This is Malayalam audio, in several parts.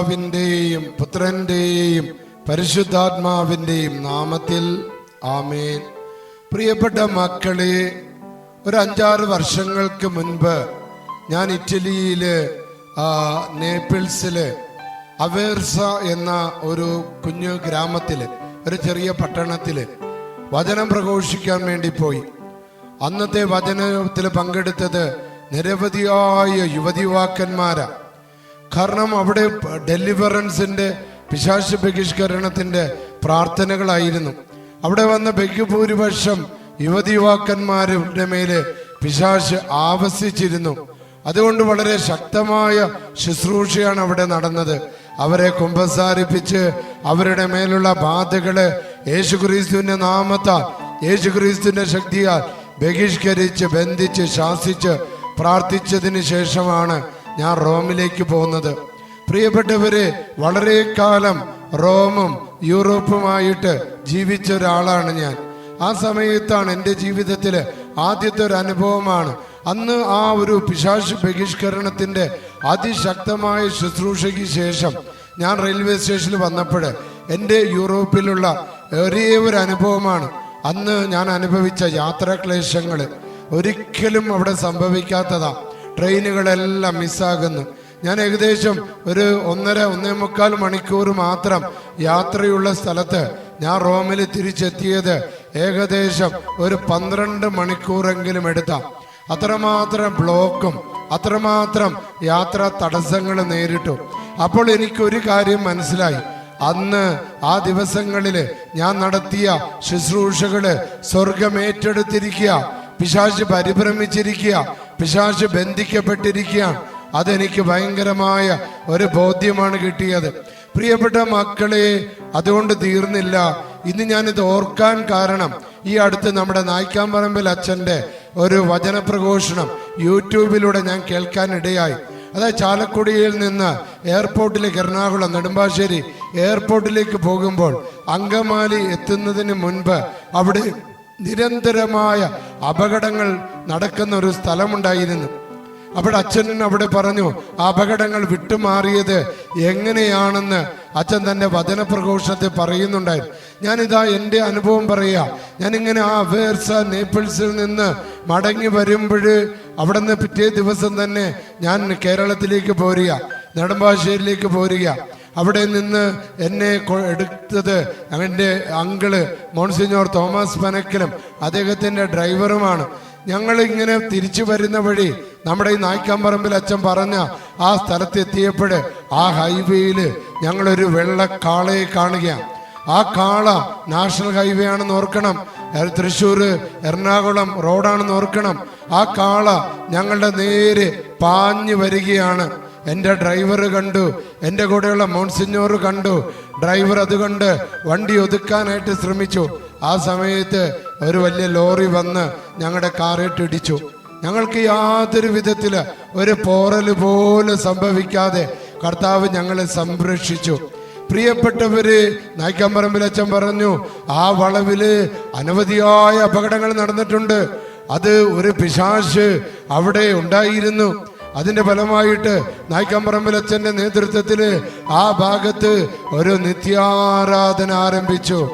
പിതാവിന്റെയും പുത്രന്റെയും പരിശുദ്ധാത്മാവിന്റെയും നാമത്തിൽ ആമേൻ. പ്രിയപ്പെട്ട മക്കളെ ഒരു അഞ്ചാറ് വർഷങ്ങൾക്ക് മുൻപ് ഞാൻ ഇറ്റലിയിൽ നേപ്പിൾസിൽ അവേർസ എന്ന ഒരു കുഞ്ഞു ഗ്രാമത്തിൽ ഒരു ചെറിയ പട്ടണത്തിൽ വചനം പ്രഘോഷിക്കാൻ വേണ്ടി പോയി. അന്നത്തെ വചനത്തിൽ പങ്കെടുത്തത് നിരവധിയായ യുവതിവാക്കന്മാരാ. കാരണം അവിടെ ഡെലിവറൻസിന്റെ പിശാശ ബഹിഷ്കരണത്തിന്റെ പ്രാർത്ഥനകളായിരുന്നു. അവിടെ വന്ന ബഹുഭൂരിപക്ഷം യുവതി യുവാക്കന്മാരുടെ മേലെ പിശാശ് ആവസിച്ചിരുന്നു. അതുകൊണ്ട് വളരെ ശക്തമായ ശുശ്രൂഷയാണ് അവിടെ നടന്നത്. അവരെ കുമ്പസാരിപ്പിച്ച് അവരുടെ മേലുള്ള ബാധകൾ യേശുക്രിസ്തുവിന്റെ നാമത്താൽ യേശുക്രിസ്തുവിന്റെ ശക്തിയാൽ ബഹിഷ്കരിച്ച് ബന്ധിച്ച് ശാസിച്ച് പ്രാർത്ഥിച്ചതിന് ശേഷമാണ് ഞാൻ റോമിലേക്ക് പോകുന്നത്. പ്രിയപ്പെട്ടവരെ വളരെ കാലം റോമും യൂറോപ്പുമായിട്ട് ജീവിച്ച ഒരാളാണ് ഞാൻ. ആ സമയത്താണ് എന്റെ ജീവിതത്തിൽ ആദ്യത്തെ ഒരു അനുഭവമാണ്. അന്ന് ആ ഒരു പിശാശ് ബഹിഷ്കരണത്തിന്റെ അതിശക്തമായ ശുശ്രൂഷയ്ക്ക് ശേഷം ഞാൻ റെയിൽവേ സ്റ്റേഷനിൽ വന്നപ്പോൾ എന്റെ യൂറോപ്പിലുള്ള ഒരേ ഒരു അനുഭവമാണ്. അന്ന് ഞാൻ അനുഭവിച്ച യാത്രാക്ലേശങ്ങൾ ഒരിക്കലും അവിടെ സംഭവിക്കാത്തതാ ട്രെയിനുകളെല്ലാം മിസ്സാകുന്നു. ഞാൻ ഏകദേശം ഒരു ഒന്നര ഒന്നേ മുക്കാൽ മണിക്കൂർ മാത്രം യാത്രയുള്ള സ്ഥലത്ത് ഞാൻ റോമിൽ തിരിച്ചെത്തിയത് ഏകദേശം ഒരു പന്ത്രണ്ട് മണിക്കൂറെങ്കിലും എടുത്താം. അത്രമാത്രം ബ്ലോക്കും അത്രമാത്രം യാത്രാ തടസ്സങ്ങൾ നേരിട്ടു. അപ്പോൾ എനിക്കൊരു കാര്യം മനസ്സിലായി. അന്ന് ആ ദിവസങ്ങളിൽ ഞാൻ നടത്തിയ ശുശ്രൂഷകൾ സ്വർഗം ഏറ്റെടുത്തിരിക്കുക പിശാശ് പരിഭ്രമിച്ചിരിക്കുക പിശാശ് ബന്ധിക്കപ്പെട്ടിരിക്കുകയാണ് അതെനിക്ക് ഭയങ്കരമായ ഒരു ബോധ്യമാണ് കിട്ടിയത്. പ്രിയപ്പെട്ട മക്കളെ അതുകൊണ്ട് തീർന്നില്ല. ഇന്ന് ഞാനിത് ഓർക്കാൻ കാരണം ഈ അടുത്ത് നമ്മുടെ നായ്ക്കാമ്പറമ്പിൽ അച്ഛന്റെ ഒരു വചനപ്രഘോഷണം യൂട്യൂബിലൂടെ ഞാൻ കേൾക്കാനിടയായി. അതായത് ചാലക്കുടിയിൽ നിന്ന് എയർപോർട്ടിലേക്ക് എറണാകുളം നെടുമ്പാശ്ശേരി എയർപോർട്ടിലേക്ക് പോകുമ്പോൾ അങ്കമാലി എത്തുന്നതിന് മുൻപ് അവിടെ നിരന്തരമായ അപകടങ്ങൾ നടക്കുന്ന ഒരു സ്ഥലമുണ്ടായിരുന്നു. അവിടെ അച്ഛൻ അവിടെ പറഞ്ഞു ആ അപകടങ്ങൾ വിട്ടുമാറിയത് എങ്ങനെയാണെന്ന് അച്ഛൻ തന്റെ വചനപ്രഘോഷണത്തിൽ പറയുന്നുണ്ടായിരുന്നു. ഞാനിതാ എന്റെ അനുഭവം പറയുക ഞാനിങ്ങനെ ആ അവേർസ നേപ്പിൾസിൽ നിന്ന് മടങ്ങി വരുമ്പോൾ അവിടെ നിന്ന് പിറ്റേ ദിവസം തന്നെ ഞാൻ കേരളത്തിലേക്ക് പോരുക നെടുമ്പാശ്ശേരിയിലേക്ക് പോരുക. അവിടെ നിന്ന് എന്നെ എടുത്തത് എന്റെ അങ്കിൾ മോൺസിഞ്ഞോർ തോമസ് പനക്കലും അദ്ദേഹത്തിന്റെ ഡ്രൈവറുമാണ്. ഞങ്ങൾ ഇങ്ങനെ തിരിച്ചു വരുന്ന വഴി നമ്മുടെ ഈ നായ്ക്കാമ്പറമ്പിൽ അച്ഛൻ പറഞ്ഞ ആ സ്ഥലത്തെത്തിയപ്പോൾ ആ ഹൈവേയിൽ ഞങ്ങളൊരു വെള്ളക്കാളയെ കാണുകയാണ്. ആ കാള നാഷണൽ ഹൈവേ ആണെന്ന് ഓർക്കണം. തൃശ്ശൂർ എറണാകുളം റോഡാണെന്ന് ഓർക്കണം. ആ കാള ഞങ്ങളുടെ നേരെ പാഞ്ഞു വരികയാണ്. എന്റെ ഡ്രൈവർ കണ്ടു എന്റെ കൂടെയുള്ള മോൺസിഞ്ഞോർ കണ്ടു. ഡ്രൈവർ അതുകൊണ്ട് കണ്ട് വണ്ടി ഒതുക്കാനായിട്ട് ശ്രമിച്ചു. ആ സമയത്ത് ഒരു വലിയ ലോറി വന്ന് ഞങ്ങളുടെ കാറിട്ട് ഇടിച്ചു. ഞങ്ങൾക്ക് യാതൊരു വിധത്തിൽ ഒരു പോറൽ പോലും സംഭവിക്കാതെ കർത്താവ് ഞങ്ങളെ സംരക്ഷിച്ചു. പ്രിയപ്പെട്ടവര് നായ്ക്കമ്പറമ്പിൽ അച്ഛൻ പറഞ്ഞു ആ വളവിൽ അനവധിയായ അപകടങ്ങൾ നടന്നിട്ടുണ്ട്. അത് ഒരു പിശാശ് അവിടെ ഉണ്ടായിരുന്നു. അതിന്റെ ഫലമായിട്ട് നായ്ക്കമ്പറമ്പിൽ നേതൃത്വത്തിൽ ആ ഭാഗത്ത് ഒരു നിത്യാരാധന ആരംഭിച്ചു.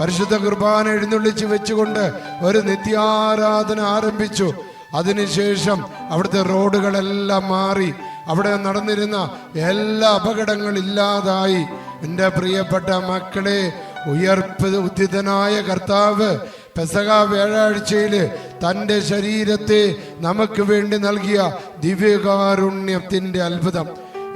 പരിശുദ്ധ കുർബാന എഴുന്നള്ളിച്ച് വെച്ചുകൊണ്ട് ഒരു നിത്യാരാധന ആരംഭിച്ചു. അതിനുശേഷം അവിടുത്തെ റോഡുകളെല്ലാം മാറി. അവിടെ നടന്നിരുന്ന എല്ലാ അപകടങ്ങളും ഇല്ലാതായി എന്റെ പ്രിയപ്പെട്ട മക്കളെ ഉയർപ്പ് ഉദ്ധിതനായ കർത്താവ് പെസക വ്യാഴാഴ്ചയിൽ തന്റെ ശരീരത്തെ നമുക്ക് വേണ്ടി നൽകിയ ദിവ്യകാരുണ്യത്തിന്റെ അത്ഭുതം.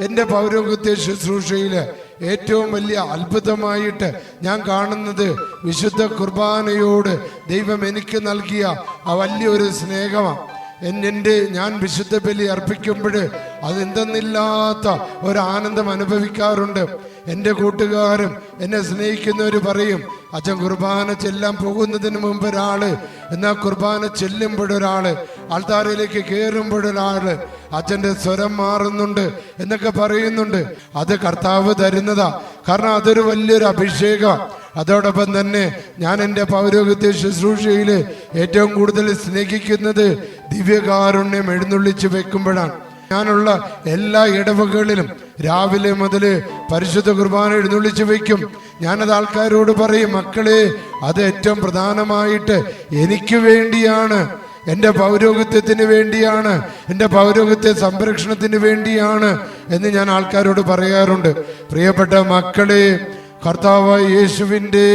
എന്റെ പൗരോഗത്യ ശുശ്രൂഷയിൽ ഏറ്റവും വലിയ അത്ഭുതമായിട്ട് ഞാൻ കാണുന്നത് വിശുദ്ധ കുർബാനയോട് ദൈവം എനിക്ക് നൽകിയ ആ വലിയൊരു സ്നേഹമാണ്. എന്റെ ഞാൻ വിശുദ്ധ ബലി അർപ്പിക്കുമ്പോൾ അതെന്തെന്നില്ലാത്ത ഒരു ആനന്ദം അനുഭവിക്കാറുണ്ട്. എന്റെ കൂട്ടുകാരും എന്നെ സ്നേഹിക്കുന്നവർ പറയും അച്ഛൻ കുർബാന ചെല്ലാൻ പോകുന്നതിന് മുമ്പ് ഒരാൾ എന്നാൽ കുർബാന ചെല്ലുമ്പോഴൊരാൾ ആൾത്താരയിലേക്ക് കയറുമ്പോഴൊരാൾ അച്ഛന്റെ സ്വരം മാറുന്നുണ്ട് എന്നൊക്കെ പറയുന്നുണ്ട്. അത് കർത്താവ് തരുന്നതാ. കാരണം അതൊരു വലിയൊരു അഭിഷേകം. അതോടൊപ്പം തന്നെ ഞാൻ എന്റെ പൗരോഗത്യ ശുശ്രൂഷയിൽ ഏറ്റവും കൂടുതൽ സ്നേഹിക്കുന്നത് ദിവ്യകാരുണ്യം എഴുന്നള്ളിച്ച് വെക്കുമ്പോഴാണ്. ഞാനുള്ള എല്ലാ ഇടവകളിലും രാവിലെ മുതൽ പരിശുദ്ധ കുർബാന എഴുന്നള്ളിച്ച് വയ്ക്കും ഞാനത് ആൾക്കാരോട് പറയും മക്കളെ അത് ഏറ്റവും പ്രധാനമായിട്ട് എനിക്ക് വേണ്ടിയാണ്. എന്റെ പൗരോഹിത്യത്തിന് വേണ്ടിയാണ്. എന്റെ പൗരോഗത്യ സംരക്ഷണത്തിന് വേണ്ടിയാണ്. എന്ന് ഞാൻ ആൾക്കാരോട് പറയാറുണ്ട്. പ്രിയപ്പെട്ട മക്കളെ കർത്താവായ യേശുവിന്റെ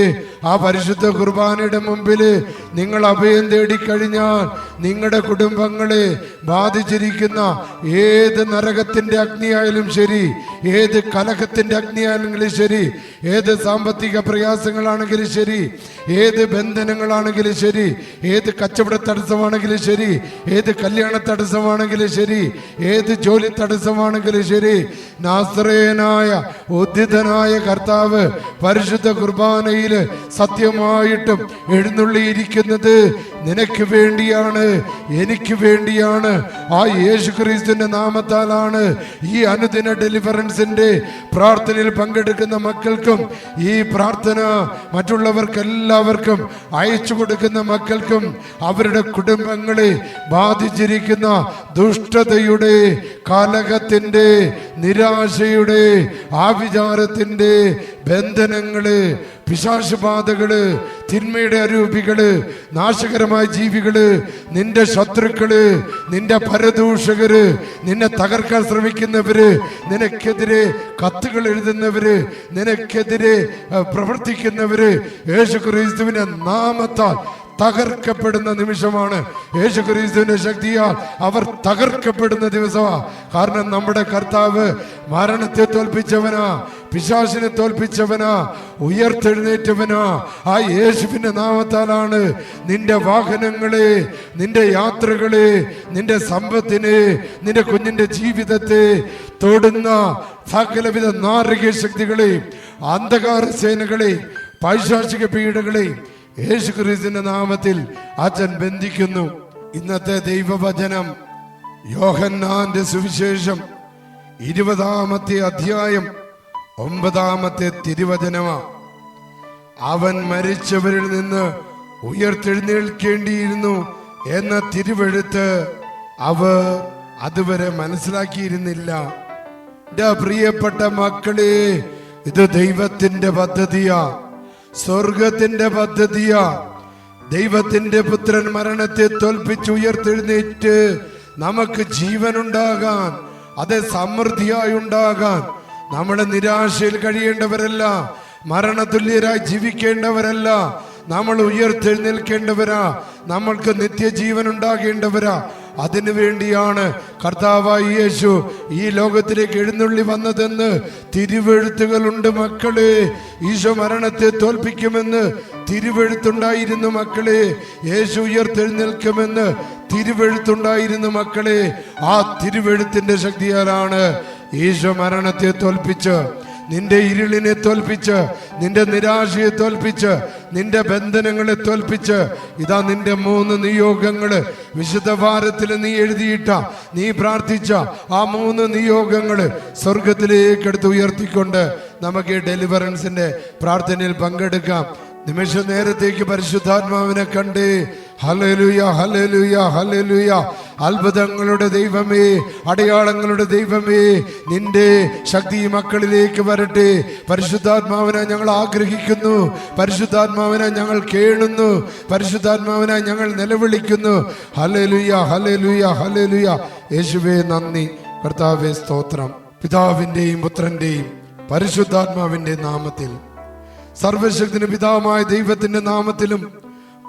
ആ പരിശുദ്ധ കുർബാനയുടെ മുമ്പിൽ നിങ്ങൾ അഭയം തേടിക്കഴിഞ്ഞാൽ നിങ്ങളുടെ കുടുംബങ്ങളെ ബാധിച്ചിരിക്കുന്ന ഏത് നരകത്തിന്റെ അഗ്നിയായാലും ശരി ഏത് കലഹത്തിന്റെ അഗ്നിയായാലും ശരി ഏത് സാമ്പത്തിക പ്രയാസങ്ങളാണെങ്കിലും ശരി ഏത് ബന്ധനങ്ങളാണെങ്കിലും ശരി ഏത് കച്ചവട തടസ്സമാണെങ്കിലും ശരി ഏത് കല്യാണ തടസ്സമാണെങ്കിലും ശരി ഏത് ജോലി തടസ്സമാണെങ്കിലും ശരി നാസ്ത്രേയനായ ഉദ്ധിതനായ കർത്താവ് പരിശുദ്ധ കുർബാനയിൽ സത്യമായിട്ടും എഴുന്നള്ളിയിരിക്കുന്നത് നിനക്ക് വേണ്ടിയാണ് എനിക്ക് വേണ്ടിയാണ്. ആ യേശു ക്രിസ്തുവിന്റെ നാമത്താലാണ് ഈ അനുദിന ഡെലിവറൻസിന്റെ പ്രാർത്ഥനയിൽ പങ്കെടുക്കുന്ന മക്കൾക്കും ഈ പ്രാർത്ഥന മറ്റുള്ളവർക്കെല്ലാവർക്കും അയച്ചു കൊടുക്കുന്ന മക്കൾക്കും അവരുടെ കുടുംബങ്ങളെ ബാധിച്ചിരിക്കുന്ന ദുഷ്ടതയുടെ കലഹത്തിന്റെ നിരാശയുടെ ആവിചാരത്തിന്റെ ബന്ധനങ്ങൾ പിശാശുബാധകൾ തിന്മയുടെ അരൂപികൾ നാശകരമായ ജീവികൾ നിന്റെ ശത്രുക്കൾ നിന്റെ പരദൂഷകര് നിന്നെ തകർക്കാൻ ശ്രമിക്കുന്നവര് നിനക്കെതിരെ കത്തുകൾ എഴുതുന്നവര് നിനക്കെതിരെ പ്രവർത്തിക്കുന്നവര് യേശു ക്രിസ്തുവിന്റെ നാമത്താൽ തകർക്കപ്പെടുന്ന നിമിഷമാണ്. യേശു ക്രിസ്തുവിന്റെ ശക്തിയാൽ അവർ തകർക്കപ്പെടുന്ന ദിവസമാ. കാരണം നമ്മുടെ കർത്താവ് മരണത്തെ തോൽപ്പിച്ചവനാ പിശാസിനെ തോൽപ്പിച്ചവനാ ഉയർത്തെഴുന്നേറ്റവനാ. ആ യേശുവിന്റെ നാമത്താലാണ് നിന്റെ വാഹനങ്ങളെ നിന്റെ യാത്രകളെ നിന്റെ സമ്പത്തിനെ നിന്റെ കുഞ്ഞിന്റെ ജീവിതത്തെ തൊടുന്ന സകലവിധ നാരകീയ ശക്തികളെയും അന്ധകാര സേനകളെയും പൈശാചിക പീഡകളെയും യേശു ക്രിസ്തുവിന്റെ നാമത്തിൽ അച്ഛൻ ബന്ധിക്കുന്നു. ഇന്നത്തെ ദൈവവചനം യോഹന്നാന്റെ സുവിശേഷം ഇരുപതാമത്തെ അധ്യായം ഒമ്പതാമത്തെ തിരുവചനമാ. അവൻ മരിച്ചവരിൽ നിന്ന് ഉയർത്തെഴുന്നേൽക്കേണ്ടിയിരുന്നു എന്ന തിരുവെഴുത്ത് അവർ അതുവരെ മനസ്സിലാക്കിയിരുന്നില്ല. പ്രിയപ്പെട്ട മക്കളെ ഇത് ദൈവത്തിന്റെ പദ്ധതിയാ. സ്വർഗത്തിന്റെ പദ്ധതിയാ. ദൈവത്തിന്റെ പുത്രൻ മരണത്തെ തോൽപ്പിച്ച് ഉയർത്തെഴുന്നേറ്റ് നമുക്ക് ജീവനുണ്ടാകാൻ അത് സമൃദ്ധിയായി ഉണ്ടാകാൻ. നമ്മുടെ നിരാശയിൽ കഴിയേണ്ടവരല്ല മരണതുല്യരായി ജീവിക്കേണ്ടവരല്ല നമ്മൾ ഉയർത്തെഴുന്നേൽക്കേണ്ടവരാ. നമ്മൾക്ക് നിത്യജീവൻ ഉണ്ടാകേണ്ടവരാ അതിനു വേണ്ടിയാണ് കർത്താവായി യേശു ഈ ലോകത്തിലേക്ക് എഴുന്നള്ളി വന്നതെന്ന് തിരുവെഴുത്തുകളുണ്ട് മക്കളെ. ഈശോ മരണത്തെ തോൽപ്പിക്കുമെന്ന് തിരുവെഴുത്തുണ്ടായിരുന്നു മക്കളെ. യേശു ഉയർത്തെഴുന്നേൽക്കുമെന്ന് തിരുവെഴുത്തുണ്ടായിരുന്നു മക്കളെ. ആ തിരുവെഴുത്തിന്റെ ശക്തിയാലാണ് ഈശോ മരണത്തെ തോൽപ്പിച്ച് നിന്റെ ഇരുളിനെ തോൽപ്പിച്ച് നിന്റെ നിരാശയെ തോൽപ്പിച്ച് നിന്റെ ബന്ധനങ്ങളെ തോൽപ്പിച്ച് ഇതാ നിന്റെ മൂന്ന് നിയോഗങ്ങൾ വിശുദ്ധ ഭാരത്തിൽ നീ എഴുതിയിട്ട നീ പ്രാർത്ഥിച്ച ആ മൂന്ന് നിയോഗങ്ങൾ സ്വർഗത്തിലേക്ക് എടുത്ത് ഉയർത്തിക്കൊണ്ട് നമുക്ക് ഡെലിവറൻസിന്റെ പ്രാർത്ഥനയിൽ പങ്കെടുക്കാം. നിമിഷ നേരത്തേക്ക് പരിശുദ്ധാത്മാവിനെ കണ്ട് ഹലലുയ ഹലലുയ ഹലലുയ അത്ഭുതങ്ങളുടെ ദൈവമേ അടയാളങ്ങളുടെ ദൈവമേ നിന്റെ ശക്തി മക്കളിലേക്ക് വരട്ടെ. പരിശുദ്ധാത്മാവിനെ ഞങ്ങൾ ആഗ്രഹിക്കുന്നു പരിശുദ്ധാത്മാവിനെ ഞങ്ങൾ കേണുന്നു പരിശുദ്ധാത്മാവിനെ ഞങ്ങൾ നിലവിളിക്കുന്നു. ഹലലുയ ഹലലുയ ഹലലുയ യേശുവേ നന്ദി. കർത്താവേ സ്തോത്രം. പിതാവിന്റെയും പുത്രന്റെയും പരിശുദ്ധാത്മാവിന്റെ നാമത്തിൽ. സർവശക്തിന് പിതാവുമായ ദൈവത്തിന്റെ നാമത്തിലും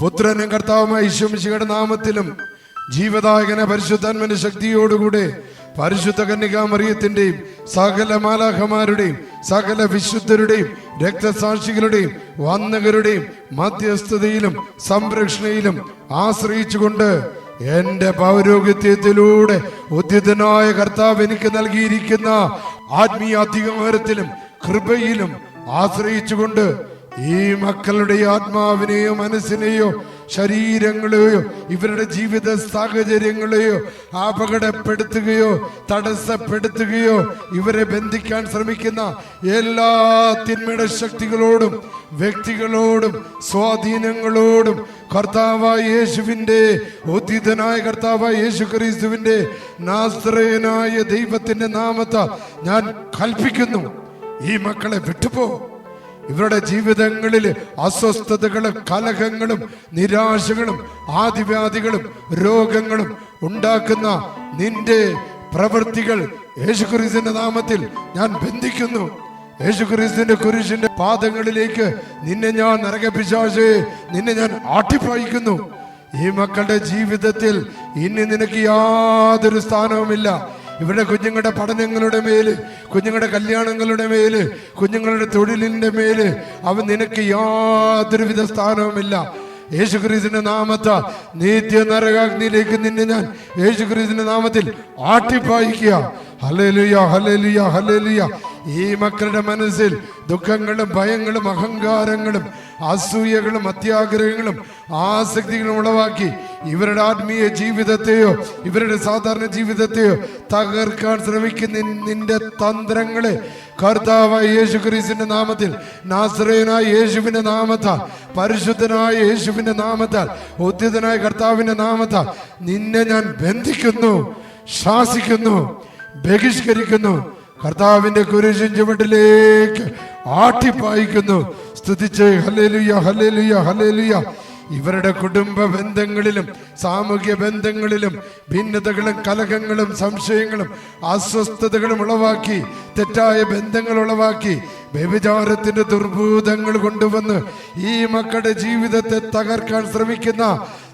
പുത്രനും കർത്താവുമായ ഈശ്വമിശിയുടെ നാമത്തിലും ജീവദായകന പരിശുദ്ധാത്മന്റെ ശക്തിയോടുകൂടെ പരിശുദ്ധ കന്യകാമറിയത്തിന്റെയും സകല മാലാഖമാരുടെയും സകല വിശുദ്ധരുടെയും രക്തസാക്ഷികളുടെയും വന്നകരുടെയും മധ്യസ്ഥതയിലും സംരക്ഷണയിലും ആശ്രയിച്ചുകൊണ്ട് എന്റെ പൗരോഹിത്യത്തിലൂടെ ഉദ്യതനായ കർത്താവ് എനിക്ക് നൽകിയിരിക്കുന്ന ആത്മീയ അധികാരത്തിലും കൃപയിലും ആശ്രയിച്ചുകൊണ്ട് ഈ മക്കളുടെ ആത്മാവിനെയോ മനസ്സിനെയോ ശരീരങ്ങളെയോ ഇവരുടെ ജീവിത സാഹചര്യങ്ങളെയോ അപകടപ്പെടുത്തുകയോ തടസ്സപ്പെടുത്തുകയോ ഇവരെ ബന്ധിക്കാൻ ശ്രമിക്കുന്ന എല്ലാ തിന്മയുടെ ശക്തികളോടും വ്യക്തികളോടും സ്വാധീനങ്ങളോടും കർത്താവായ യേശുവിന്റെ ഉദ്ധിതനായ കർത്താവായ യേശു ക്രിസ്തുവിന്റെ നാസ്ത്രയനായ ദൈവത്തിന്റെ നാമത്ത ഞാൻ കൽപ്പിക്കുന്നു. ഈ മക്കളെ വിട്ടുപോ. ഇവരുടെ ജീവിതങ്ങളിൽ അസ്വസ്ഥതകളും കലഹങ്ങളും നിരാശകളും ആദിവ്യാധികളും രോഗങ്ങളും ഉണ്ടാക്കുന്ന നിന്റെ പ്രവൃത്തികൾ യേശുക്രിസ്തുവിന്റെ നാമത്തിൽ ഞാൻ ബന്ധിക്കുന്നു. യേശുക്രിസ്തുവിന്റെ കുരിശിന്റെ പാദങ്ങളിലേക്ക് നിന്നെ ഞാൻ നരകപിശാശേ നിന്നെ ഞാൻ ആട്ടിപ്പായിക്കുന്നു. ഈ മക്കളുടെ ജീവിതത്തിൽ ഇനി നിനക്ക് യാതൊരു സ്ഥാനവുമില്ല. ഇവരുടെ കുഞ്ഞുങ്ങളുടെ പഠനങ്ങളുടെ മേൽ കുഞ്ഞുങ്ങളുടെ കല്യാണങ്ങളുടെ മേൽ കുഞ്ഞുങ്ങളുടെ തൊഴിലിന്റെ മേൽ അവൻ നിനക്ക് യാതൊരുവിധ സ്ഥാനവുമില്ല. യേശുക്രീസിന്റെ നാമത്ത നിത്യ നരകാഗ്നിയിലേക്ക് നിന്നെ ഞാൻ യേശുക്രീസിന്റെ നാമത്തിൽ ആട്ടിപ്പായിക്കുക. ഹലേലുയ ഹലേലുയ ഹലേലുയ ഈ മക്കളുടെ മനസ്സിൽ ദുഃഖങ്ങളും ഭയങ്ങളും അഹങ്കാരങ്ങളും അസൂയകളും അത്യാഗ്രഹങ്ങളും ആസക്തികളും ഉളവാക്കി ഇവരുടെ ആത്മീയ ജീവിതത്തെയോ ഇവരുടെ സാധാരണ ജീവിതത്തെയോ തകർക്കാൻ ശ്രമിക്കുന്ന നിന്റെ തന്ത്രങ്ങളെ കർത്താവായ യേശു ക്രിസ്തുവിന്റെ നാമത്തിൽ നാസ്രയനായ യേശുവിന്റെ നാമത്താൽ പരിശുദ്ധനായ യേശുവിന്റെ നാമത്താൽ ഉദ്യതനായ കർത്താവിന്റെ നാമത്താൽ നിന്നെ ഞാൻ ബന്ധിക്കുന്നു ശാസിക്കുന്നു ബഹിഷ്കരിക്കുന്നു. കർത്താവിന്റെ കുരിശിൻ ചുവട്ടിലേക്ക് ആട്ടിപ്പായിക്കുന്നു സ്തുതിച്ച് ഹലേലുയ ഹലേലുയ ഹലേലുയ ഇവരുടെ കുടുംബ ബന്ധങ്ങളിലും സാമൂഹ്യ ബന്ധങ്ങളിലും ഭിന്നതകളും കലഹങ്ങളും സംശയങ്ങളും അസ്വസ്ഥതകളും ഉളവാക്കി തെറ്റായ ബന്ധങ്ങൾ ഉളവാക്കി വ്യഭിചാരത്തിന്റെ ദുർഭൂതങ്ങൾ കൊണ്ടുവന്ന് ഈ മക്കളുടെ ജീവിതത്തെ തകർക്കാൻ ശ്രമിക്കുന്ന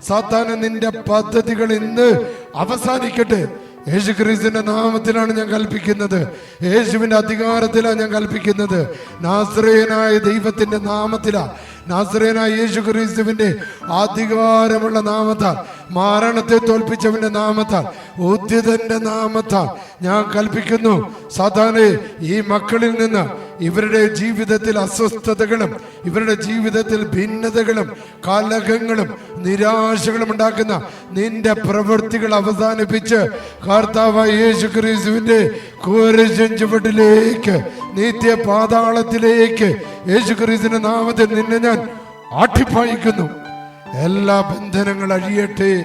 സാത്താന നിന്റെ പദ്ധതികൾ ഇന്ന് അവസാനിക്കട്ടെ. യേശു ക്രിസ്തുവിന്റെ നാമത്തിലാണ് ഞാൻ കൽപ്പിക്കുന്നത്. യേശുവിന്റെ അധികാരത്തിലാണ് ഞാൻ കൽപ്പിക്കുന്നത്. നാസ്രയനായ ദൈവത്തിന്റെ നാമത്തിലാണ് നാസ്രയനായ യേശു ക്രിസ്തുവിന്റെ അധികാരമുള്ള നാമത്താൽ മരണത്തെ തോൽപ്പിച്ചവന്റെ നാമത്താൽ ഉദ്യതന്റെ നാമത്താൽ ഞാൻ കൽപ്പിക്കുന്നു. സാധാരണ ഈ മക്കളിൽ നിന്ന് ഇവരുടെ ജീവിതത്തിൽ അസ്വസ്ഥതകളും ഇവരുടെ ജീവിതത്തിൽ ഭിന്നതകളും കലഹങ്ങളും നിരാശകളും ഉണ്ടാക്കുന്ന നിന്റെ പ്രവൃത്തികൾ അവസാനിപ്പിച്ച് കർത്താവായ യേശു ക്രിസ്തുവിന്റെ കുരിശൻ ചുവട്ടിലേക്ക് നിത്യ പാതാളത്തിലേക്ക് യേശു നാമത്തിൽ നിന്നെ ഞാൻ ആട്ടിപ്പായിക്കുന്നു. എല്ലാ ബന്ധനങ്ങൾ അഴിയട്ടെ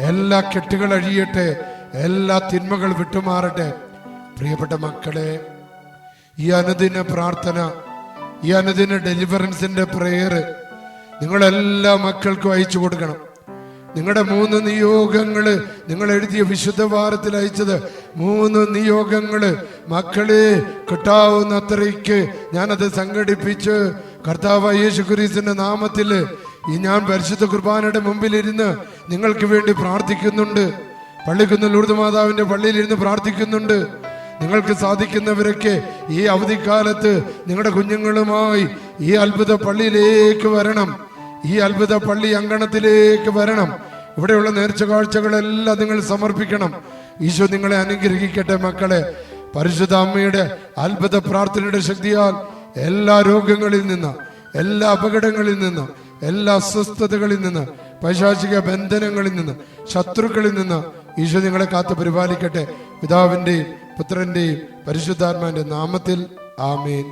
എല്ലാ കെട്ടുകൾ അഴിയട്ടെ എല്ലാ തിന്മകൾ വിട്ടുമാറട്ടെ. പ്രിയപ്പെട്ട മക്കളെ ഈ അനുദിന പ്രാർത്ഥന ഈ അനുദിന ഡെലിവറൻസിന്റെ പ്രെയർ നിങ്ങളെല്ലാ മക്കൾക്കും അയച്ചു കൊടുക്കണം. നിങ്ങളുടെ മൂന്ന് നിയോഗങ്ങൾ നിങ്ങൾ എഴുതിയ വിശുദ്ധ വാരത്തിൽ അയച്ചത് മൂന്ന് നിയോഗങ്ങൾ മക്കളെ കിട്ടാവുന്ന അത്രയ്ക്ക് ഞാനത് സംഘടിപ്പിച്ച് കർത്താവ് യേശു ക്രീസിന്റെ നാമത്തിൽ ഈ ഞാൻ പരിശുദ്ധ കുർബാനയുടെ മുമ്പിലിരുന്ന് നിങ്ങൾക്ക് വേണ്ടി പ്രാർത്ഥിക്കുന്നുണ്ട്. പള്ളിക്കുന്ന് ലൂർദ് മാതാവിന്റെ പള്ളിയിലിരുന്ന് പ്രാർത്ഥിക്കുന്നുണ്ട്. നിങ്ങൾക്ക് സാധിക്കുന്നവരൊക്കെ ഈ അവധിക്കാലത്ത് നിങ്ങളുടെ കുഞ്ഞുങ്ങളുമായി ഈ അത്ഭുത പള്ളിയിലേക്ക് വരണം. ഈ അത്ഭുത പള്ളി അങ്കണത്തിലേക്ക് വരണം. ഇവിടെയുള്ള നേർച്ച കാഴ്ചകളെല്ലാം നിങ്ങൾ സമർപ്പിക്കണം. ഈശോ നിങ്ങളെ അനുഗ്രഹിക്കട്ടെ മക്കളെ. പരിശുദ്ധ അമ്മയുടെ അത്ഭുത പ്രാർത്ഥനയുടെ ശക്തിയാൽ എല്ലാ രോഗങ്ങളിൽ നിന്ന് എല്ലാ അപകടങ്ങളിൽ നിന്ന് എല്ലാ അസ്വസ്ഥതകളിൽ നിന്ന് പൈശാചിക ബന്ധനങ്ങളിൽ നിന്ന് ശത്രുക്കളിൽ നിന്ന് ഈശോ നിങ്ങളെ കാത്ത് പരിപാലിക്കട്ടെ. പിതാവിന്റെയും പുത്രന്റെയും പരിശുദ്ധാത്മാവിന്റെ നാമത്തിൽ ആമേൻ.